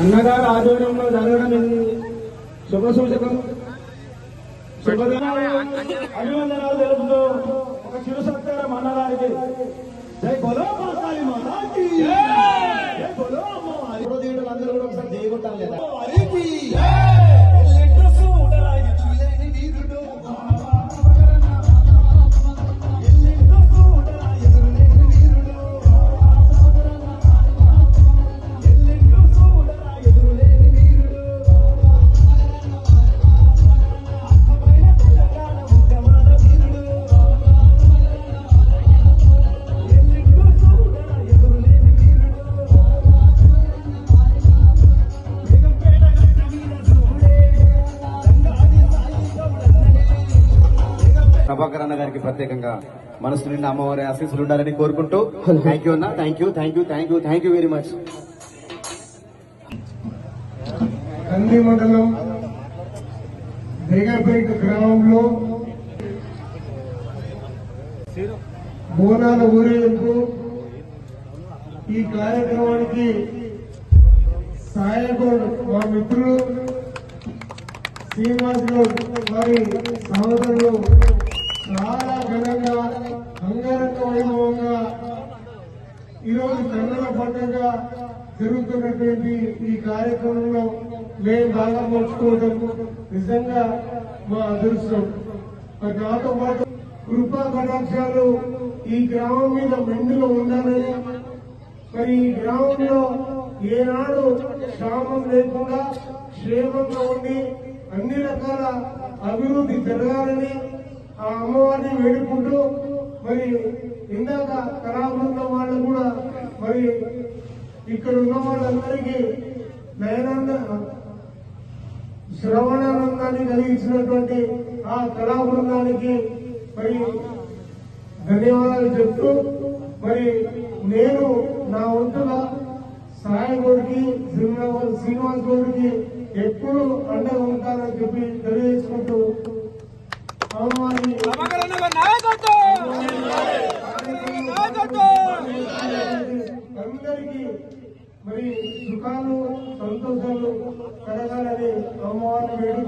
అన్నగారు ఆధ్వర్యంలో జరగడం శుభ సూచకం అభివందనాలు తెలుపుతూ ఒక చిరు సత్కారం అన్నగారికి. జై బలో పాకాలి మాతాకి జై బలో అమ్మవారి కూడా ఒకసారి చేయగొట్టాలి లేదా ప్రభాకర్ అన్న గారికి ప్రత్యేకంగా మనసు నిండా అమ్మవారి ఆశీస్సులు ఉండాలని కోరుకుంటూ థ్యాంక్ యూ అన్న thank you thank you thank you thank you very much Kandi మండలం బేగపేట గ్రామంలో బోనాల ఊరేగింపు ఈ కార్యక్రమానికి సహాయకుడు మా మిత్రులు శ్రీనివాస్ గౌడ్ వారి సహోదరులు చాలా ఘనంగా అంగరంగ వైభవంగా ఈరోజు కన్నుల పండుగ జరుగుతున్నటువంటి ఈ కార్యక్రమంలో మేము బాగా పంచుకోవడం నిజంగా మా అదృష్టం. మరి నాతో పాటు కృపా కటాక్షాలు ఈ గ్రామం మీద మెండుగా ఉండాలని మరి ఈ గ్రామంలో ఏనాడు క్షామం లేకుండా క్షేమంగా ఉండి అన్ని రకాల అభివృద్ధి జరగాలని ఆ అమ్మవారిని వేడుకుంటూ మరి ఇందాక కళాబృందం వాళ్ళు కూడా మరి ఇక్కడ ఉన్న వాళ్ళందరికీ నయనంద శ్రవణానందాన్ని కలిగించినటువంటి ఆ కళా బృందానికి మరి ధన్యవాదాలు చెప్తూ మరి నేను నా వంతుగా సాయి గౌడ్కి శ్రీనివాస్ శ్రీనివాస్ గౌడ్కి ఎప్పుడు అండగా ఉంటానని చెప్పి తెలియజేసుకుంటూ అందరికీ మరి సుఖాలు సంతోషాలు కలగాలని అమ్మవారిని వేడు